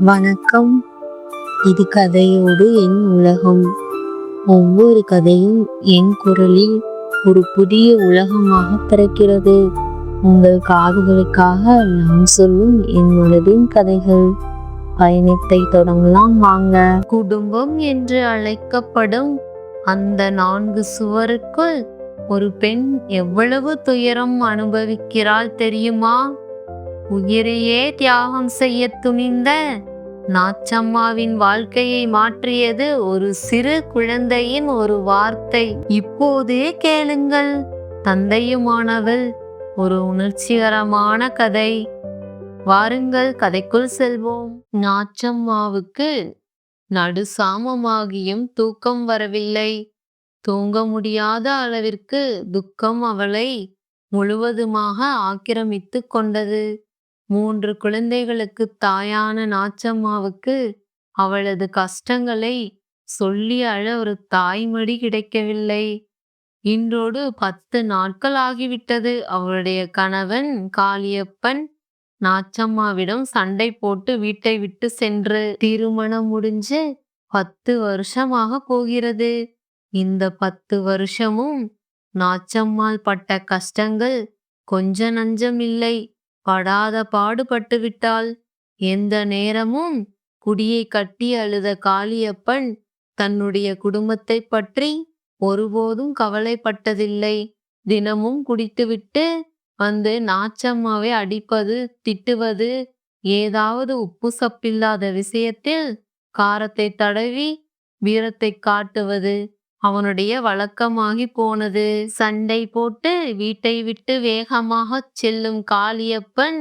வணக்கம். இது கதையோடு என் உலகம். ஒவ்வொரு கதையும் என் குரலில் ஒரு புதிய உலகமாக பிறக்கிறது. உங்கள் காதுகளுக்காக நான் சொல்லும் என் மனதின் கதைகள். பயணத்தை தொடங்கலாம் வாங்க. குடும்பம் என்று அழைக்கப்படும் அந்த நான்கு சுவருக்குள் ஒரு பெண் எவ்வளவு துயரம் அனுபவிக்கிறாள் தெரியுமா? உயிரையே தியாகம் செய்ய துணிந்த நாச்சம்மாவின் வாழ்க்கையை மாற்றியது ஒரு சிறு குழந்தையின் ஒரு வார்த்தை. இப்போதே கேளுங்கள் தந்தையுமானவள் ஒரு உணர்ச்சிகரமான கதை. வாருங்கள் கதைக்குள் செல்வோம். நாச்சம்மாவுக்கு நடு சாமமாகியும் தூக்கம் வரவில்லை. தூங்க முடியாத அளவிற்கு துக்கம் அவளை முழுவதுமாக ஆக்கிரமித்து கொண்டது. மூன்று குழந்தைகளுக்கு தாயான நாச்சம்மாவுக்கு அவளது கஷ்டங்களை சொல்லி அழ ஒரு தாய்மடி கிடைக்கவில்லை. இன்றோடு பத்து நாட்கள் ஆகிவிட்டது. அவளுடைய கணவன் காளியப்பன் நாச்சம்மாவிடம் சண்டை போட்டு வீட்டை விட்டு சென்று திருமணம் முடிஞ்சு பத்து வருஷமாக போகிறது. இந்த பத்து வருஷமும் நாச்சம்மாள் பட்ட கஷ்டங்கள் கொஞ்ச நஞ்சம் இல்லை. படாத பாடுபட்டுவிட்டாள் எந்த நேரமும் குடியை கட்டி அழுத காளியப்பன் தன்னுடைய குடும்பத்தை பற்றி ஒருபோதும் கவலைப்பட்டதில்லை. தினமும் குடித்துவிட்டு வந்து நாச்சம்மாவை அடிப்பது திட்டுவது ஏதாவது உப்பு சப்பில்லாத விஷயத்தில் காரத்தை தடவி வீரத்தை காட்டுவது அவனுடைய வழக்கமாகி போனது. சண்டை போட்டு வீட்டை விட்டு வேகமாகச் செல்லும் காளியப்பன்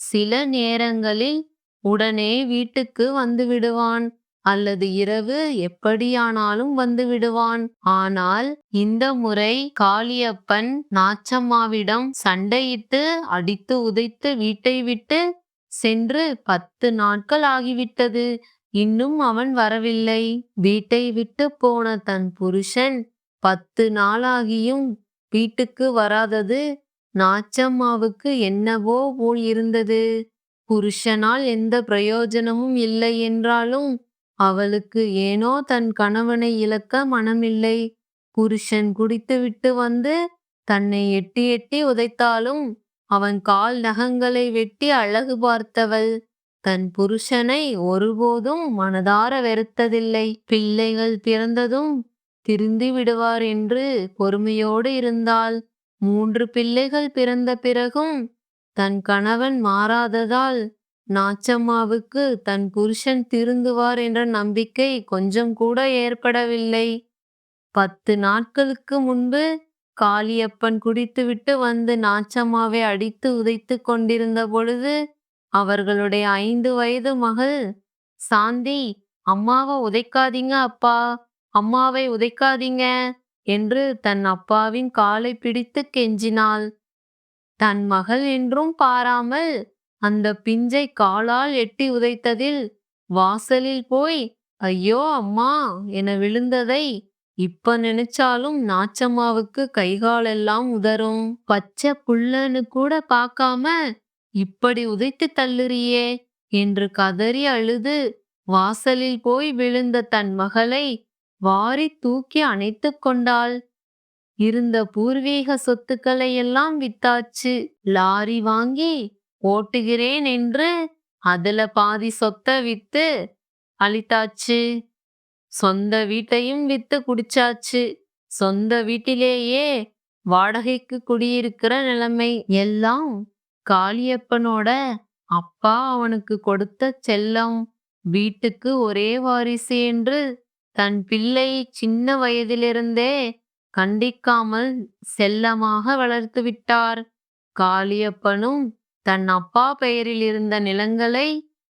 சில நேரங்களில் உடனே வீட்டுக்கு வந்து விடுவான். அல்லது இரவு எப்படியானாலும் வந்து விடுவான். ஆனால் இந்த முறை காளியப்பன் நாச்சம்மாவிடம் சண்டையிட்டு அடித்து உதைத்து வீட்டை விட்டு சென்று பத்து நாட்கள் ஆகிவிட்டது. இன்னும் அவன் வரவில்லை. வீட்டை விட்டு போன தன் புருஷன் பத்து நாளாகியும் வீட்டுக்கு வராதது நாச்சம்மாவுக்கு என்னவோ போல் இருந்தது புருஷனால் எந்த பிரயோஜனமும் இல்லை என்றாலும் அவளுக்கு ஏனோ தன் கணவனை இழக்க மனமில்லை. புருஷன் குடித்துவிட்டு வந்து தன்னை எட்டி எட்டி உதைத்தாலும் அவன் கால் நகங்களை வெட்டி அழகு பார்த்தவள். தன் புருஷனை ஒருபோதும் மனதார வெறுத்ததில்லை. பிள்ளைகள் பிறந்ததும் திருந்தி விடுவார் என்று பொறுமையோடு இருந்தாள். மூன்று பிள்ளைகள் பிறந்த பிறகும் தன் கணவன் மாறாததால் நாச்சம்மாவுக்கு தன் புருஷன் திருந்துவார் என்ற நம்பிக்கை கொஞ்சம் கூட ஏற்படவில்லை. பத்து நாட்களுக்கு முன்பு காளியப்பன் குடித்துவிட்டு வந்து நாச்சம்மாவை அடித்து உதைத்து கொண்டிருந்த பொழுது அவர்களுடைய ஐந்து வயது மகள் சாந்தி அம்மாவை உதைக்காதீங்க அப்பா அம்மாவை உதைக்காதீங்க என்று தன் அப்பாவின் காலை பிடித்து கெஞ்சினாள். தன் மகள் என்றும் பாராமல் அந்த பிஞ்சை காலால் எட்டி உதைத்ததில் வாசலில் போய் ஐயோ அம்மா என விழுந்ததை இப்ப நினைச்சாலும் நாச்சம்மாவுக்கு கைகாலெல்லாம் உதறும். பச்சை புல்லன்னு கூட பார்க்காம இப்படி உதைத்து தள்ளுறியே? என்று கதறி அழுது வாசலில் போய் விழுந்த தன் மகளை வாரி தூக்கி அணைத்து கொண்டாள். இருந்த பூர்வீக சொத்துக்களை எல்லாம் வித்தாச்சு. லாரி வாங்கி ஓட்டுகிறேன் என்று அதுல பாதி சொத்தை வித்து அழித்தாச்சு. சொந்த வீட்டையும் வித்து குடிச்சாச்சு. சொந்த வீட்டிலேயே வாடகைக்கு குடியிருக்கிற நிலைமை எல்லாம் காளியப்பனோட அப்பா அவனுக்கு கொடுத்த செல்லம். வீட்டுக்கு ஒரே வாரிசு என்று தன் பிள்ளை சின்ன வயதிலிருந்தே கண்டிக்காமல் செல்லமாக வளர்த்து விட்டார். காளியப்பனும் தன் அப்பா பெயரில் இருந்த நிலங்களை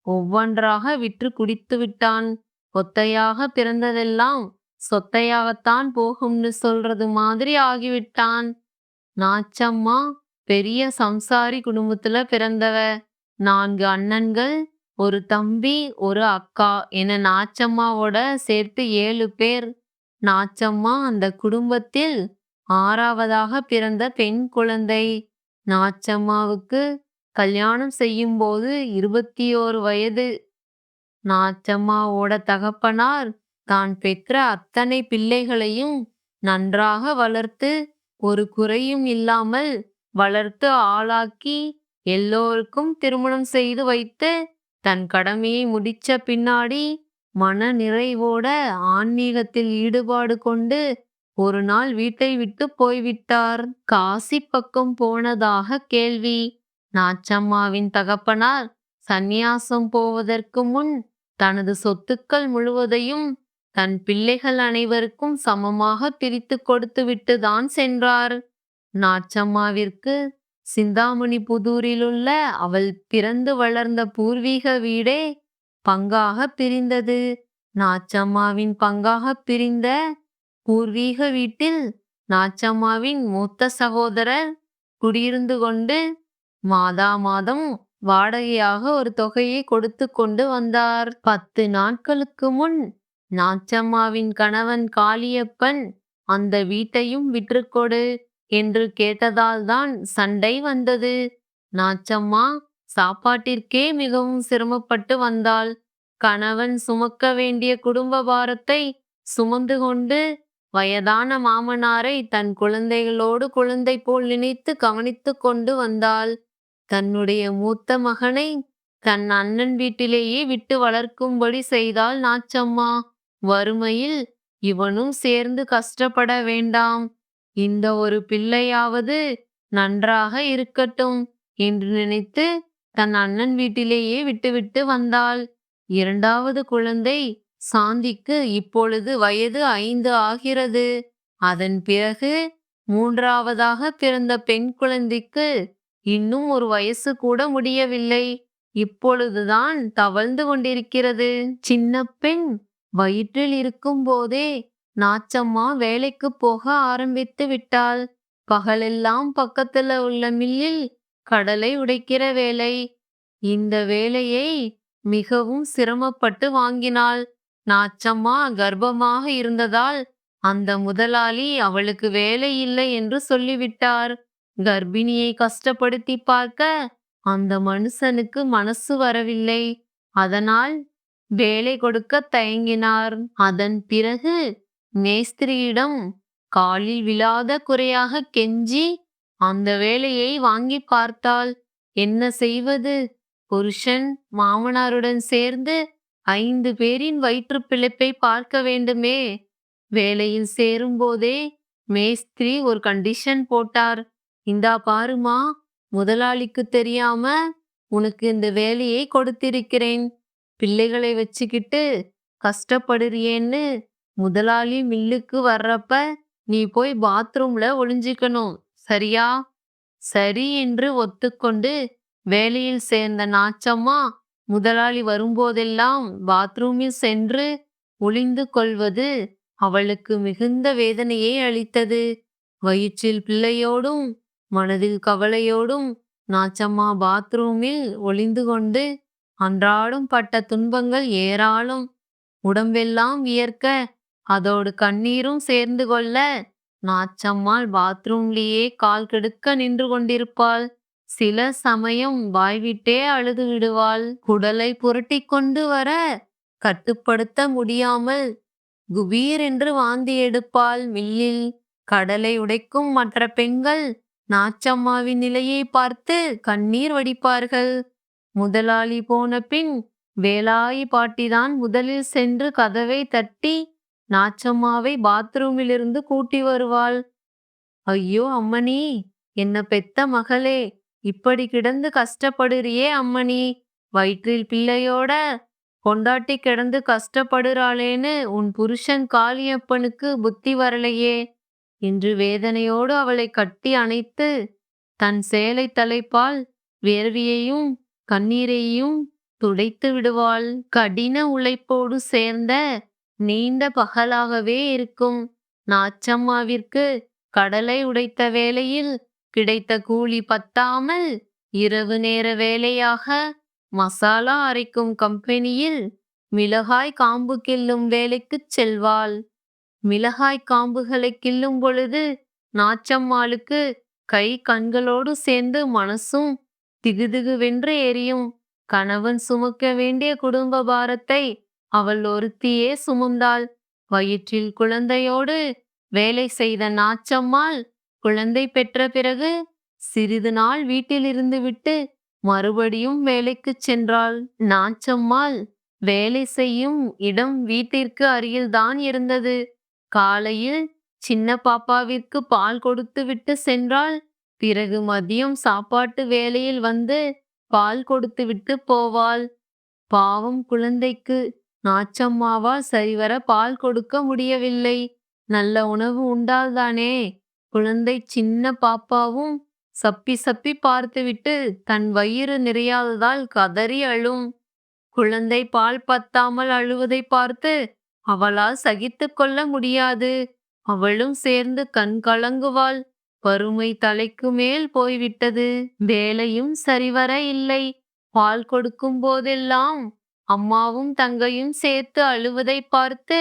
ஒவ்வொன்றாக விற்று குடித்து விட்டான். ஒத்தையாக பிறந்ததெல்லாம் சொத்தையாகத்தான் போகும்னு சொல்றது மாதிரி ஆகிவிட்டான். நாச்சம்மா பெரிய சம்சாரி குடும்பத்துல பிறந்தவ நான்கு அண்ணன்கள் ஒரு தம்பி ஒரு அக்கா என நாச்சம்மாவோட சேர்த்து ஏழு பேர். நாச்சம்மா அந்த குடும்பத்தில் ஆறாவதாக பிறந்த பெண் குழந்தை. நாச்சம்மாவுக்கு கல்யாணம் செய்யும்போது இருபத்தி ஓரு வயது. நாச்சம்மாவோட தகப்பனார் தான் பெற்ற அத்தனை பிள்ளைகளையும் நன்றாக வளர்த்து ஒரு குறையும் இல்லாமல் வளர்த்து ஆளாக்கி எல்லோருக்கும் திருமணம் செய்து வைத்து தன் கடமையை முடிச்ச பின்னாடி மன நிறைவோட ஆன்மீகத்தில் ஈடுபாடு கொண்டு ஒரு நாள் வீட்டை விட்டு போய்விட்டார். காசி பக்கம் போனதாக கேள்வி. நாச்சம்மாவின் தகப்பனார் சந்நியாசம் போவதற்கு முன் தனது சொத்துக்கள் முழுவதையும் தன் பிள்ளைகள் அனைவருக்கும் சமமாக பிரித்து கொடுத்துவிட்டு தான் சென்றார். நாச்சம்மாவிற்கு சிந்தாமணி புதூரிலுள்ள அவள் பிறந்து வளர்ந்த பூர்வீக வீடே பங்காக பிரிந்தது. நாச்சம்மாவின் பங்காக பிரிந்த பூர்வீக வீட்டில் நாச்சம்மாவின் மூத்த சகோதரர் குடியிருந்து கொண்டு மாதா மாதம் வாடகையாக ஒரு தொகையை கொடுத்து கொண்டு வந்தார். பத்து நாட்களுக்கு முன் நாச்சம்மாவின் கணவன் காளியப்பன் அந்த வீட்டையும் விற்றுக்கொடு என்று கேட்டதால்தான் சண்டை வந்தது. நாச்சம்மா சாப்பாட்டிற்கே மிகவும் சிரமப்பட்டு வந்தாள். கணவன் சுமக்க வேண்டிய குடும்ப பாரத்தை சுமந்து கொண்டு வயதான மாமனாரை தன் குழந்தைகளோடு குழந்தை போல் நினைத்து கவனித்து கொண்டு வந்தாள். தன்னுடைய மூத்த மகனை தன் அண்ணன் வீட்டிலேயே விட்டு வளர்க்கும்படி செய்தாள் நாச்சம்மா. வறுமையில் இவனும் சேர்ந்து கஷ்டப்பட வேண்டாம். இந்த ஒரு பிள்ளையாவது நன்றாக இருக்கட்டும் என்று நினைத்து தன் அண்ணன் வீட்டிலேயே விட்டுவிட்டு வந்தாள். இரண்டாவது குழந்தை சாந்திக்கு இப்பொழுது வயது ஐந்து ஆகிறது. அதன் பிறகு மூன்றாவதாக பிறந்த பெண் குழந்தைக்கு இன்னும் ஒரு வயசு கூட முடியவில்லை. இப்பொழுதுதான் தவழ்ந்து கொண்டிருக்கிறது. சின்ன பெண் வயிற்றில் இருக்கும் போதே நாச்சம்மா வேலைக்கு போக ஆரம்பித்து விட்டாள். பகலெல்லாம் பக்கத்துல உள்ள மில்லில் கடலை உடைக்கிற வேலை. இந்த வேலையை மிகவும் சிரமப்பட்டு வாங்கினாள். நாச்சம்மா கர்ப்பமாக இருந்ததால் அந்த முதலாளி அவளுக்கு வேலை இல்லை என்று சொல்லிவிட்டார். கர்ப்பிணியை கஷ்டப்படுத்தி பார்க்க அந்த மனுஷனுக்கு மனசு வரவில்லை. அதனால் வேலை கொடுக்க தயங்கினார். அதன் பிறகு மேஸ்திரியிடம் காலில் விழாத குறையாக கெஞ்சி அந்த வேலையை வாங்கி பார்த்தாள். என்ன செய்வது? புருஷன் மாமனாருடன் சேர்ந்து ஐந்து பேரின் வயிற்று பிழைப்பை பார்க்க வேண்டுமே. வேலையில் சேரும்போதே மேஸ்திரி ஒரு கண்டிஷன் போட்டார். இந்தா பாருமா முதலாளிக்கு தெரியாம உனக்கு இந்த வேலையை கொடுத்திருக்கிறேன். பிள்ளைகளை வச்சுக்கிட்டு கஷ்டப்படுறியேன்னு முதலாளி மில்லுக்கு வர்றப்ப நீ போய் பாத்ரூம்ல ஒளிஞ்சிக்கணும். சரியா? சரி என்று ஒத்துக்கொண்டு வேலையில் சேர்ந்த நாச்சம்மா முதலாளி வரும்போதெல்லாம் பாத்ரூமில் சென்று ஒளிந்து கொள்வது அவளுக்கு மிகுந்த வேதனையை அளித்தது. வயிற்றில் பிள்ளையோடும் மனதில் கவலையோடும் நாச்சம்மா பாத்ரூமில் ஒளிந்து கொண்டு அன்றாடும் பட்ட துன்பங்கள் ஏராளம். உடம்பெல்லாம் வியர்க்க அதோடு கண்ணீரும் சேர்ந்து கொள்ள நாச்சம்மாள் பாத்ரூம்லேயே கால் கெடுக்க நின்று கொண்டிருப்பாள். சில சமயம் வாய்விட்டே அழுது விடுவாள். குடலை புரட்டி கொண்டு வர கட்டுப்படுத்த முடியாமல் குபீர் என்று வாந்தி எடுப்பாள். மில்லில் கடலை உடைக்கும் மற்ற பெண்கள் நாச்சம்மாவின் நிலையை பார்த்து கண்ணீர் வடிப்பார்கள். முதலாளி போன பின் வேலாயி பாட்டிதான் முதலில் சென்று கதவை தட்டி நாச்சம்மாவை பாத்ரூமிலிருந்து கூட்டி வருவாள். ஐயோ அம்மணி என்ன பெத்த மகளே இப்படி கிடந்து கஷ்டப்படுறியே அம்மணி. வயிற்றில் பிள்ளையோட கொண்டாட்டி கிடந்து கஷ்டப்படுறாளேன்னு உன் புருஷன் காளியப்பனுக்கு புத்தி வரலையே. என்று வேதனையோடு அவளை கட்டி அணைத்து தன் சேலை தலைப்பால் வேர்வியையும் கண்ணீரையும் துடைத்து விடுவாள். கடின உழைப்போடு சேர்ந்த நீண்ட பகலாகவே இருக்கும். நாச்சம்மாவிற்கு கடலை உடைத்த வேளையில் கிடைத்த கூலி பத்தாமல் இரவு நேர வேலையாக மசாலா அரைக்கும் கம்பெனியில் மிளகாய் காம்பு கிள்ளும் வேலைக்குச் செல்வாள். மிளகாய் காம்புகளை கிள்ளும் பொழுது நாச்சம்மாளுக்கு கை கண்களோடு சேர்ந்து மனசும் திகுதிகுவென்று எரியும். கணவன் சுமக்க வேண்டிய குடும்ப பாரத்தை அவள் ஒருத்தியே சுமந்தாள். வயிற்றில் குழந்தையோடு வேலை செய்த நாச்சம்மாள் குழந்தை பெற்ற பிறகு சிறிது நாள் வீட்டில் இருந்துவிட்டு மறுபடியும் வேலைக்குச் சென்றாள். நாச்சம்மாள் வேலை செய்யும் இடம் வீட்டிற்கு அருகில்தான் இருந்தது. காலையில் சின்ன பாப்பாவிற்கு பால் கொடுத்து விட்டு சென்றாள். பிறகு மதியம் சாப்பாட்டு வேலையில் வந்து பால் கொடுத்து விட்டு போவாள். பாவம் குழந்தைக்கு. நாச்சம்மாவால் சரிவர பால் கொடுக்க முடியவில்லை. நல்ல உணவு உண்டால்தானே. குழந்தை சின்ன பாப்பாவும் சப்பி சப்பி பார்த்துவிட்டு தன் வயிறு நிறையாததால் கதறி அழும். குழந்தை பால் பத்தாமல் அழுவதை பார்த்து அவளால் சகித்து கொள்ள முடியாது. அவளும் சேர்ந்து கண் கலங்குவாள். வறுமை தலைக்கு மேல் போய்விட்டது. வேலையும் சரிவர இல்லை. பால் கொடுக்கும் போதெல்லாம் அம்மாவும் தங்கையும் சேர்த்து அழுவதை பார்த்து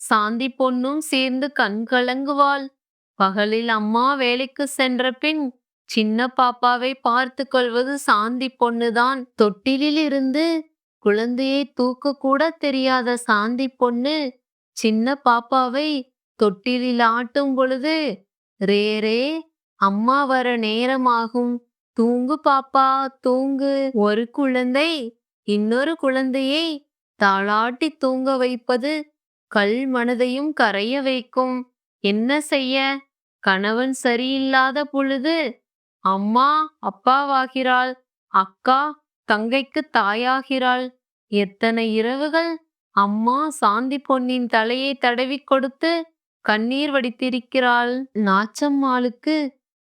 சாந்தி பொண்ணும் சேர்ந்து கண் கலங்குவாள். பகலில் அம்மா வேலைக்கு சென்ற பின் சின்ன பாப்பாவை பார்த்து கொள்வது சாந்தி பொண்ணுதான் தொட்டிலில் இருந்து குழந்தையை தூக்க கூட தெரியாத சாந்தி பொண்ணு சின்ன பாப்பாவை தொட்டிலில் ஆட்டும் பொழுது ரேரே அம்மா வர நேரமாகும். தூங்கு பாப்பா தூங்கு. ஒரு குழந்தை இன்னொரு குழந்தையை தாளாட்டி தூங்க வைப்பது கல் மனதையும் கரைய வைக்கும். என்ன செய்ய? கணவன் சரியில்லாத பொழுது அம்மா அப்பாவாகிறாள் அக்கா தங்கைக்கு தாயாகிறாள். எத்தனை இரவுகள் அம்மா சாந்தி பொன்னின் தலையை தடவி கொடுத்து கண்ணீர் வடித்திருக்கிறாள். நாச்சம்மாளுக்கு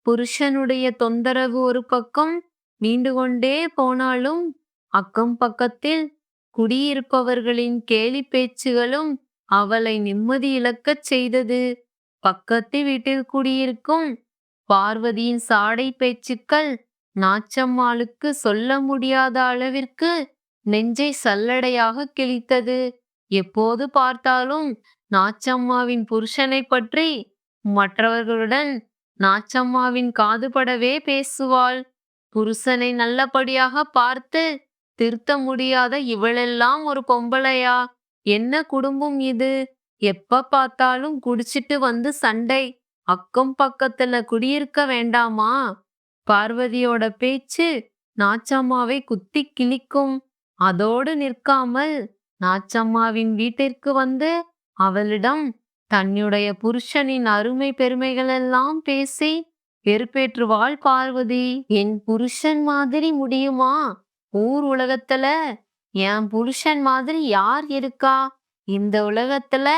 புருஷனுடைய தொந்தரவு ஒரு பக்கம் நீண்டு கொண்டே போனாலும் அக்கம் பக்கத்தில் குடியிருப்பவர்களின் கேலி பேச்சுகளும் அவளை நிம்மதி இழக்கச் செய்தது. பக்கத்து வீட்டில் குடியிருக்கும் பார்வதியின் சாடை பேச்சுக்கள் நாச்சம்மாளுக்கு சொல்ல முடியாத அளவிற்கு நெஞ்சை சல்லடையாக கிழித்தது. எப்போது பார்த்தாலும் நாச்சம்மாவின் புருஷனை பற்றி மற்றவர்களுடன் நாச்சம்மாவின் காதுபடவே பேசுவாள். புருஷனை நல்லபடியாக பார்த்து திருத்த முடியாத இவளெல்லாம் ஒரு பொம்பளையா? என்ன குடும்பம் இது? எப்ப பார்த்தாலும் குடிச்சிட்டு வந்து சண்டை. அக்கம் பக்கத்துல குடியிருக்க வேண்டாமா? பார்வதியோட பேச்சு நாச்சம்மாவை குத்தி கிழிக்கும். அதோடு நிற்காமல் நாச்சம்மாவின் வீட்டிற்கு வந்து அவளிடம் தன்னுடைய புருஷனின் அருமை பெருமைகளெல்லாம் பேசி வெறுப்பேற்றுவாள் பார்வதி. என் புருஷன் மாதிரி முடியுமா? ஊர் உலகத்துல என் புருஷன் மாதிரி யார் இருக்கா? இந்த உலகத்துல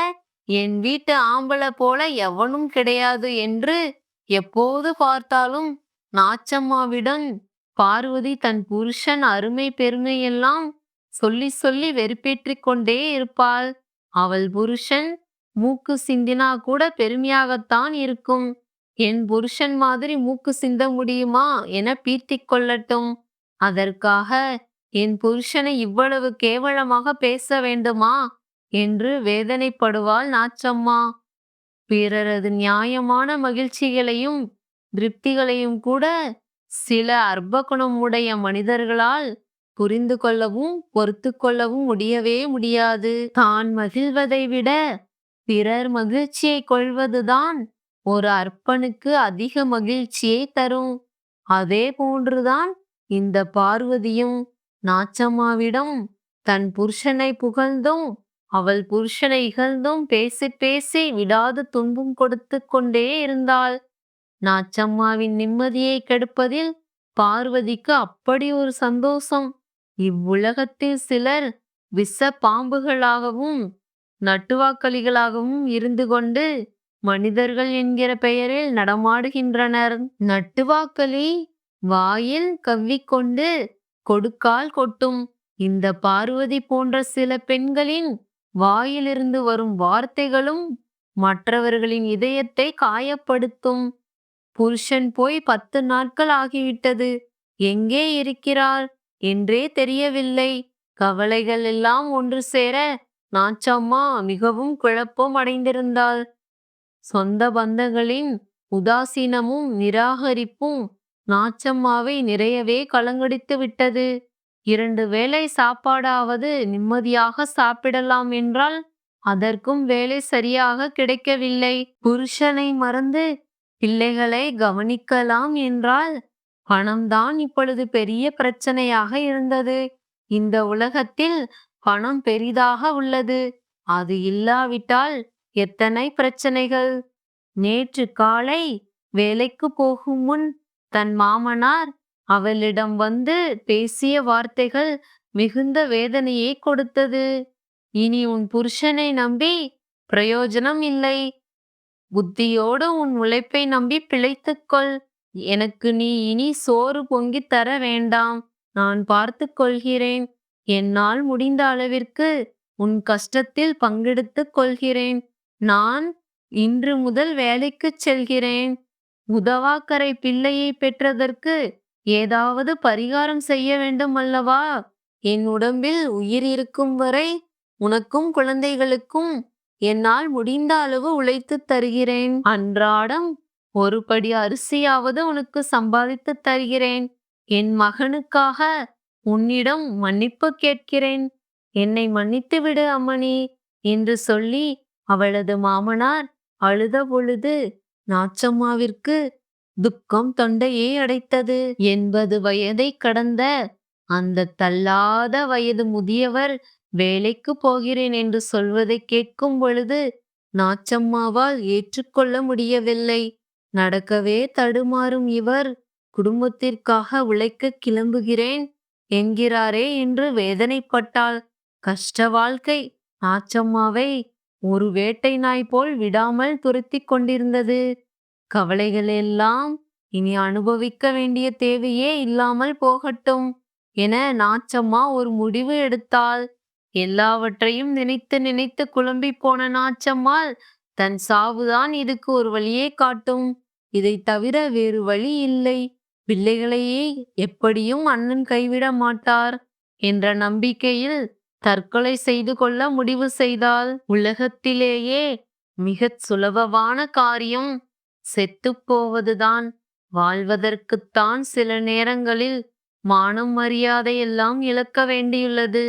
என் வீட்டு ஆம்பளை போல எவனும் கிடையாது என்று எப்போது பார்த்தாலும் நாச்சம்மாவிடம் பார்வதி தன் புருஷன் அருமை பெருமையெல்லாம் சொல்லி சொல்லி வெறுப்பேற்றிக் கொண்டே இருப்பாள். அவள் புருஷன் மூக்கு சிந்தினா கூட பெருமையாகத்தான் இருக்கும். என் புருஷன் மாதிரி மூக்கு சிந்த முடியுமா என பீத்திக் கொள்ளட்டும். அதற்காக என் புருஷனை இவ்வளவு கேவலமாக பேச வேண்டுமா? என்று வேதனைப்படுவாள் நாச்சம்மா. பிறரது நியாயமான மகிழ்ச்சிகளையும் திருப்திகளையும் கூட சில அர்ப்பகுணம் உடைய மனிதர்களால் புரிந்து கொள்ளவும் பொறுத்து கொள்ளவும் முடியவே முடியாது. தான் மகிழ்வதை விட பிறர் மகிழ்ச்சியை கொள்வதுதான் ஒரு அற்பனுக்கு அதிக மகிழ்ச்சியை தரும். அதே போன்றுதான் இந்த பார்வதியும் நாச்சம்மாவிடம் தன் புருஷனை புகழ்ந்தும் அவள் புருஷனை இகழ்ந்தும் பேசி பேசி விடாது துன்பம் கொடுத்து கொண்டே இருந்தாள். நாச்சம்மாவின் நிம்மதியை கெடுப்பதில் பார்வதிக்கு அப்படி ஒரு சந்தோஷம். இவ்வுலகத்தில் சிலர் விஷ பாம்புகளாகவும் நட்டுவாக்களிகளாகவும் இருந்து கொண்டு மனிதர்கள் என்கிற பெயரில் நடமாடுகின்றனர். நட்டுவாக்களி வாயில் கவ்விக்கொண்டு கொடுக்கால் கொட்டும். இந்த பார்வதி போன்ற சில பெண்களின் வாயிலிருந்து வரும் வார்த்தைகளும் மற்றவர்களின் இதயத்தை காயப்படுத்தும். புருஷன் போய் பத்து நாட்கள் ஆகிவிட்டது. எங்கே இருக்கிறார்? என்றே தெரியவில்லை. கவலைகள் எல்லாம் ஒன்று சேர நாச்சம்மா மிகவும் குழப்பம் அடைந்திருந்தாள். சொந்த பந்தங்களின் உதாசீனமும் நிராகரிப்பும் நாச்சம்மாவை நிறையவே கலங்கடித்து விட்டது. இரண்டு வேளை சாப்பாடாவது நிம்மதியாக சாப்பிடலாம் என்றால் அதற்கும் வேலை சரியாக கிடைக்கவில்லை. புருஷனை மறந்து பிள்ளைகளை கவனிக்கலாம் என்றால் பணம்தான் இப்பொழுது பெரிய பிரச்சனையாக இருந்தது. இந்த உலகத்தில் பணம் பெரிதாக உள்ளது. அது இல்லாவிட்டால் எத்தனை பிரச்சனைகள்? நேற்று காலை வேலைக்கு போகும் முன் தன் மாமனார் அவளிடம் வந்து பேசிய வார்த்தைகள் மிகுந்த வேதனையை கொடுத்தது. இனி உன் புருஷனை நம்பி பிரயோஜனம் இல்லை. புத்தியோடு உன் உழைப்பை நம்பி பிழைத்துக்கொள் எனக்கு நீ இனி சோறு பொங்கித் தர வேண்டாம். நான் பார்த்து கொள்கிறேன். என்னால் முடிந்த அளவிற்கு உன் கஷ்டத்தில் பங்கெடுத்துக் கொள்கிறேன். நான் இன்று முதல் வேலைக்குச் செல்கிறேன். உதவாக்கரை பிள்ளையை பெற்றதற்கு ஏதாவது பரிகாரம் செய்ய வேண்டும் அல்லவா? என் உடம்பில் உயிர் இருக்கும் வரை உனக்கும் குழந்தைகளுக்கும் என்னால் முடிந்த அளவு உழைத்துத் தருகிறேன். அன்றாடம் ஒரு படி அரிசியாவது உனக்கு சம்பாதித்துத் தருகிறேன். என் மகனுக்காக உன்னிடம் மன்னிப்பு கேட்கிறேன். என்னை மன்னித்து விடு அம்மணி என்று சொல்லி அவளது மாமனார் அழுத பொழுது நாச்சம்மாவிற்கு துக்கம் தொண்டையே அடைத்தது எண்பது வயதை கடந்த அந்த தள்ளாத வயது முதியவர் வேலைக்கு போகிறேன் என்று சொல்வதை கேட்கும் பொழுது நாச்சம்மாவால் ஏற்றுக்கொள்ள முடியவில்லை. நடக்கவே தடுமாறும் இவர் குடும்பத்திற்காக உழைக்க கிளம்புகிறேன் என்கிறாரே என்று வேதனைப்பட்டாள். கஷ்ட வாழ்க்கை நாச்சம்மாவை ஒரு வேட்டை நாய் போல் விடாமல் துரத்தி கொண்டிருந்தது. கவலைகள் எல்லாம் இனி அனுபவிக்க வேண்டிய தேவையே இல்லாமல் போகட்டும் என நாச்சம்மா ஒரு முடிவு எடுத்தாள். எல்லாவற்றையும் நினைத்து நினைத்து குழம்பி போன நாச்சம்மாள் தன் சாவுதான் இதுக்கு ஒரு வழியே காட்டும். இதை தவிர வேறு வழி இல்லை. பிள்ளைகளையே எப்படியும் அண்ணன் கைவிட மாட்டார் என்ற நம்பிக்கையில் தற்கொலை செய்து கொள்ள முடிவு செய்தால் உலகத்திலேயே மிகச் சுலபமான காரியம் செத்துப் போவதுதான். வாழ்வதற்குத்தான் சில நேரங்களில் மானம் மரியாதை எல்லாம் இழக்க வேண்டியுள்ளது.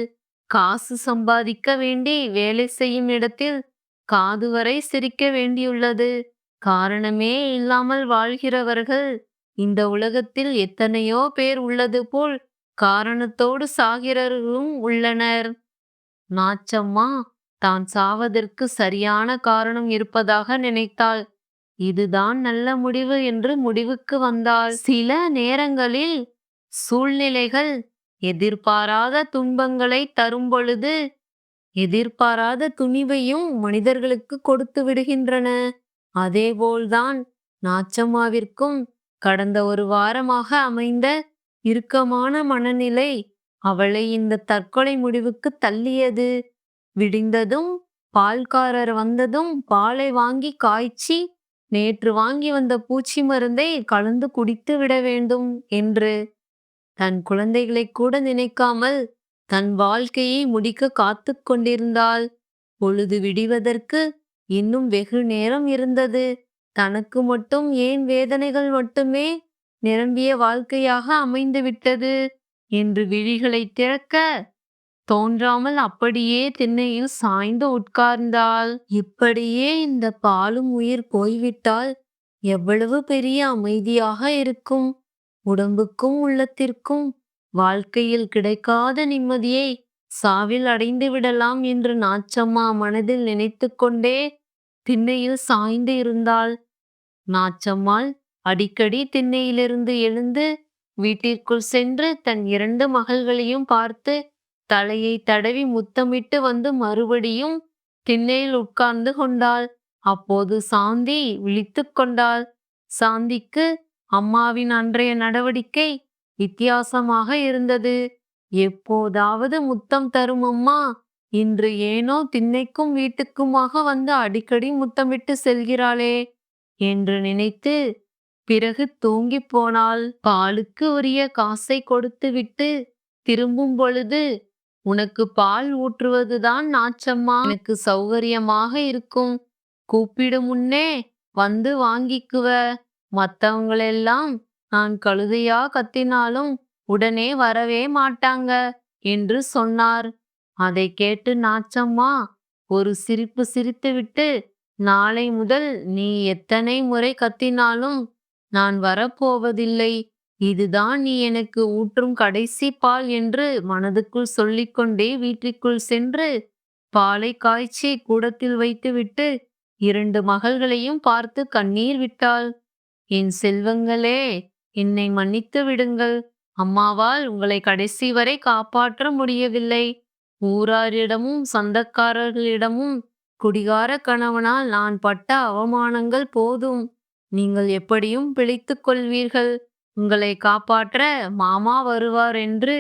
காசு சம்பாதிக்க வேண்டி வேலை செய்யும் இடத்தில் காது வரை சிரிக்க வேண்டியுள்ளது. காரணமே இல்லாமல் வாழ்கிறவர்கள் இந்த உலகத்தில் எத்தனையோ பேர் உள்ளது போல் காரணத்தோடு சாகிறவர்களும் உள்ளனர். நாச்சம்மா தான் சாவதற்கு சரியான காரணம் இருப்பதாக நினைத்தாள். இதுதான் நல்ல முடிவு என்று முடிவுக்கு வந்தாள். சில நேரங்களில் சூழ்நிலைகள் எதிர்பாராத துன்பங்களை தரும் பொழுது எதிர்பாராத துணிவையும் மனிதர்களுக்கு கொடுத்து விடுகின்றன. அதேபோல்தான் நாச்சம்மாவிற்கும் கடந்த ஒரு வாரமாக அமைந்த இறுக்கமான மனநிலை அவளை இந்த தற்கொலை முடிவுக்கு தள்ளியது. விடிந்ததும் பால்காரர் வந்ததும் பாலை வாங்கி காய்ச்சி நேற்று வாங்கி வந்த பூச்சி மருந்தை கலந்து குடித்து விட வேண்டும் என்று. தன் குழந்தைகளை கூட நினைக்காமல் தன் வாழ்க்கையை முடிக்க காத்து கொண்டிருந்தாள். பொழுது விடிவதற்கு இன்னும் வெகு நேரம் இருந்தது. தனக்கு மட்டும் ஏன் வேதனைகள் மட்டுமே நிரம்பிய வாழ்க்கையாக அமைந்து விட்டது என்று விழிகளை திறக்க தோன்றாமல் அப்படியே திண்ணையில் சாய்ந்து உட்கார்ந்தாள். இப்படியே இந்த பாலும் உயிர் போய்விட்டால் எவ்வளவு பெரிய அமைதியாக இருக்கும். உடம்புக்கும் உள்ளத்திற்கும் வாழ்க்கையில் கிடைக்காத நிம்மதியை சாவில் அடைந்து விடலாம் என்று நாச்சம்மா மனதில் நினைத்து கொண்டே திண்ணையில் சாய்ந்து இருந்தாள். நாச்சம்மாள் அடிக்கடி திண்ணையிலிருந்து எழுந்து வீட்டிற்குள் சென்று தன் இரண்டு மகள்களையும் பார்த்து தலையை தடவி முத்தமிட்டு வந்து மறுபடியும் திண்ணையில் உட்கார்ந்து கொண்டாள். அப்போது சாந்தி விழித்துக் கொண்டாள். சாந்திக்கு அம்மாவின் அன்றைய நடவடிக்கை வித்தியாசமாக இருந்தது. எப்போதாவது முத்தம் தரும் அம்மா இன்று ஏனோ திண்ணைக்கும் வீட்டுக்குமாக வந்து அடிக்கடி முத்தமிட்டு செல்கிறாளே என்று நினைத்து பிறகு தூங்கிப் போனால் பாலுக்கு உரிய காசை கொடுத்துவிட்டு திரும்பும் பொழுது உனக்கு பால் ஊற்றுவதுதான் நாச்சம்மா. எனக்கு சௌகரியமாக இருக்கும். கூப்பிடும் முன்னே வந்து வாங்கிக்குவ. மத்தவங்களெல்லாம் நான் கழுதையா கத்தினாலும் உடனே வரவே மாட்டாங்க என்று சொன்னார். அதை கேட்டு நாச்சம்மா ஒரு சிரிப்பு சிரித்துவிட்டு நாளை முதல் நீ எத்தனை முறை கத்தினாலும் நான் வரப்போவதில்லை. இதுதான் நீ எனக்கு ஊற்றும் கடைசி பால் என்று மனதுக்குள் சொல்லிக்கொண்டே வீட்டிற்குள் சென்று பாலை காய்ச்சி கூடத்தில் வைத்துவிட்டு இரண்டு மகள்களையும் பார்த்து கண்ணீர் விட்டாள். என் செல்வங்களே என்னை மன்னித்து விடுங்கள். அம்மாவால் உங்களை கடைசி வரை காப்பாற்ற முடியவில்லை. ஊராரிடமும் சொந்தக்காரர்களிடமும் குடிகார கணவனால் நான் பட்ட அவமானங்கள் போதும். நீங்கள் எப்படியும் பிழைத்துக் கொள்வீர்கள். உங்களை காப்பாற்ற மாமா வருவார் என்று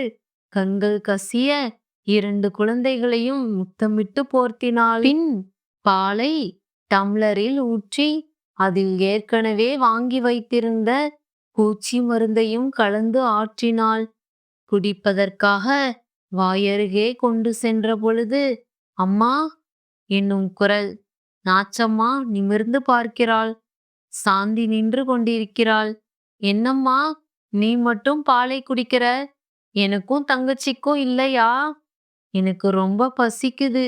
கண்கள் கசிய இரண்டு குழந்தைகளையும் முத்தமிட்டு போர்த்தினாள். பின் பாலை டம்ளரில் ஊற்றி அதில் ஏற்கனவே வாங்கி வைத்திருந்த பூச்சி மருந்தையும் கலந்து ஆற்றினாள். குடிப்பதற்காக வாயருகே கொண்டு சென்ற பொழுது அம்மா என்னும் குரல் நாச்சம்மா நிமிர்ந்து பார்க்கிறாள். சாந்தி நின்று கொண்டிருக்கிறாள். என்னம்மா நீ மட்டும் பாலை குடிக்கிற? எனக்கும் தங்கச்சிக்கும் இல்லையா? எனக்கு ரொம்ப பசிக்குது.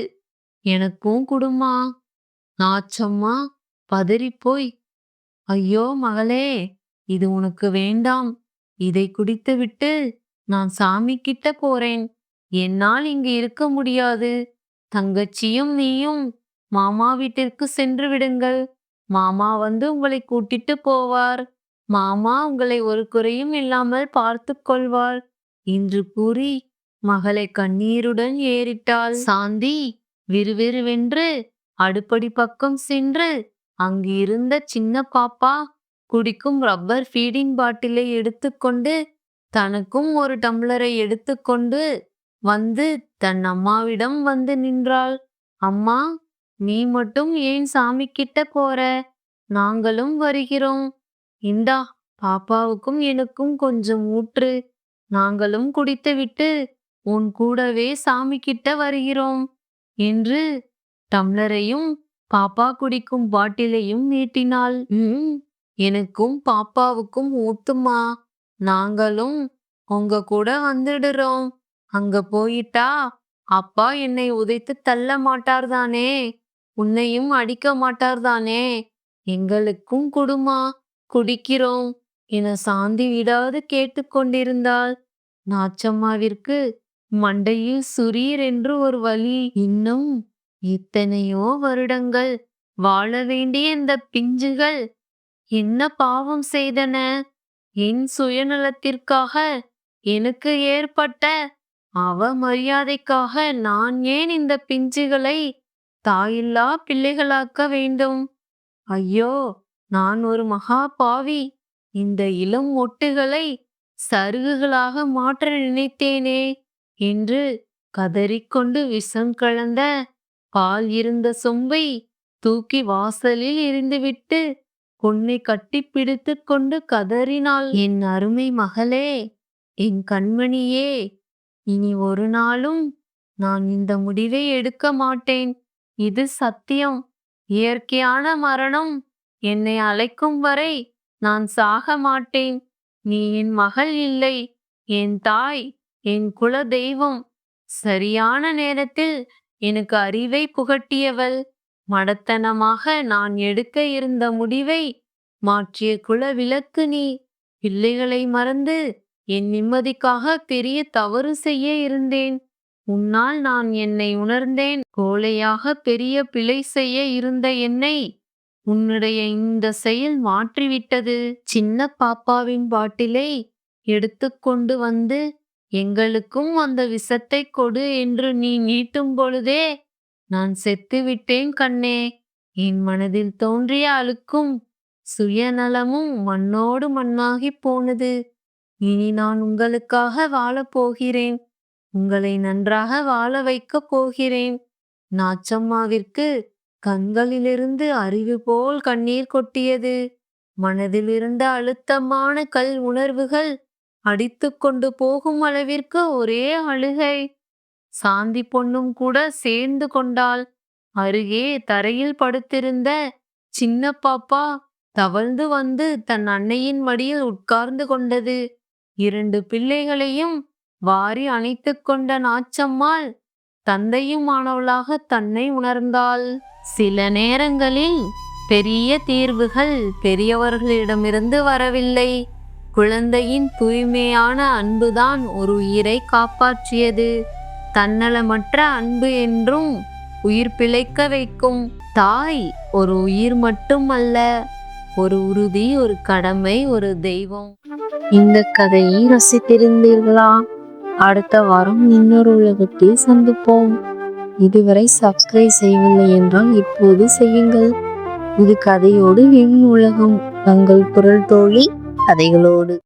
எனக்கும் குடுமா? நாச்சம்மா பதறிப்போய். ஐயோ மகளே இது உனக்கு வேண்டாம். இதை குடித்துவிட்டு நான் சாமி கிட்ட போறேன். என்னால் இங்கு இருக்க முடியாது. தங்கச்சியும் நீயும் மாமா வீட்டிற்கு சென்று விடுங்கள். மாமா வந்து உங்களை கூட்டிட்டு போவார். மாமா உங்களை ஒரு குறையும் இல்லாமல் பார்த்து கொள்வார். என்று கூறி மகளை கண்ணீருடன் ஏறிட்டாள். சாந்தி விறுவிறுவென்று அடுப்படி பக்கம் சென்று அங்கு இருந்த சின்ன பாப்பா குடிக்கும் ரப்பர் ஃபீடிங் பாட்டிலை எடுத்துக்கொண்டு தனக்கும் ஒரு டம்ளரை எடுத்துக்கொண்டு வந்து தன் அம்மாவிடம் வந்து நின்றாள். அம்மா நீ மட்டும் ஏன் சாமி கிட்ட போற? நாங்களும் வருகிறோம். இந்தா பாப்பாவுக்கும் எனக்கும் கொஞ்சம் ஊற்று. நாங்களும் குடித்துவிட்டு உன் கூடவே சாமி கிட்ட வருகிறோம் என்று டம்ளரையும் பாப்பா குடிக்கும் பாட்டிலையும் நீட்டினாள். ம் எனக்கும் பாப்பாவுக்கும் ஊத்துமா? நாங்களும் உங்க கூட வந்துடுறோம். அங்க போயிட்டா அப்பா என்னை உதைத்து தள்ள மாட்டார்தானே உன்னையும் அடிக்க மாட்டார்தானே எங்களுக்கும் குடுமா குடிக்கிறோம் என சாந்தி விடாது கேட்டுக்கொண்டிருந்தாள் நாச்சம்மாவிற்கு மண்டையில் சுரீர் என்று ஒரு வழி இன்னும் எத்தனையோ வருடங்கள் வாழ வேண்டிய இந்த பிஞ்சுகள் என்ன பாவம் செய்தன? என் சுயநலத்திற்காக எனக்கு ஏற்பட்ட அவமரியாதைக்காக நான் ஏன் இந்த பிஞ்சுகளை தாயில்லா பிள்ளைகளாக்க வேண்டும். ஐயோ நான் ஒரு மகா பாவி. இந்த இளம் ஒட்டுகளை சருகுகளாக மாற்ற நினைத்தேனே என்று கதறிக்கொண்டு விஷம் கலந்த பால் இருந்த சொம்பை தூக்கி வாசலில் இருந்துவிட்டு பொண்ணை கட்டி பிடித்து கொண்டு கதறினாள். என் அருமை மகளே என் கண்மணியே இனி ஒரு நாளும் நான் இந்த முடிவை எடுக்க மாட்டேன். இது சத்தியம். இயற்கையான மரணம் என்னை அழைக்கும் வரை நான் சாக மாட்டேன். நீ என் மகள் இல்லை என் தாய் என் குல தெய்வம். சரியான நேரத்தில் எனக்கு அறிவை புகட்டியவள். மடத்தனமாக நான் எடுக்க இருந்த முடிவை மாற்றிய குல விளக்கு நீ. பிள்ளைகளை மறந்து என் நிம்மதிக்காக பெரிய தவறு செய்ய இருந்தேன். உன்னால் நான் என்னை உணர்ந்தேன். கோழையாக பெரிய பிழை செய்ய இருந்த என்னை உன்னுடைய இந்த செயல் மாற்றிவிட்டது. சின்ன பாப்பாவின் பாட்டிலை எடுத்துக்கொண்டு வந்து எங்களுக்கும் அந்த விஷத்தை கொடு என்று நீ நீட்டும் பொழுதே நான் செத்துவிட்டேன் கண்ணே. என் மனதில் தோன்றிய அழுக்கும் சுயநலமும் மண்ணோடு மண்ணாகி போனது. இனி நான் உங்களுக்காக வாழப் போகிறேன். உங்களை நன்றாக வாழ வைக்கப் போகிறேன். நாச்சம்மாவிற்கு கண்களிலிருந்து அறிவு போல் கண்ணீர் கொட்டியது. மனதிலிருந்த அழுத்தமான கல் உணர்வுகள் அடித்து கொண்டு போகும் அளவிற்கு ஒரே அழுகை. சாந்தி பொண்ணும் கூட சேர்ந்து கொண்டாள். அருகே தரையில் படுத்திருந்த சின்ன பாப்பா தவழ்ந்து வந்து தன் அன்னையின் மடியில் உட்கார்ந்து கொண்டது. இரண்டு பிள்ளைகளையும் வாரி அணைத்துக் கொண்ட நாச்சம்மாள் தந்தையுமானவளாக தன்னை உணர்ந்தாள். சில நேரங்களில் பெரிய தீர்வுகள் பெரியவர்களிடமிருந்து வரவில்லை. குழந்தையின் தூய்மையான அன்புதான் ஒரு உயிரை காப்பாற்றியது. தன்னலமற்ற அன்பு என்றும் உயிர் பிழைக்க வைக்கும் தாய் ஒரு உயிர் மட்டும் அல்ல ஒரு உறுதி ஒரு கடமை ஒரு தெய்வம். இந்த கதையை ரசித்திருந்தீர்களா? அடுத்த வாரம் இன்னொரு உலகத்தில் சந்திப்போம். இதுவரை சப்ஸ்கிரைப் செய்யவில்லை என்றால் இப்போது செய்யுங்கள். இது கதையோடு என் உலகம். தங்கள் குரல் தோழி கதைகளோடு.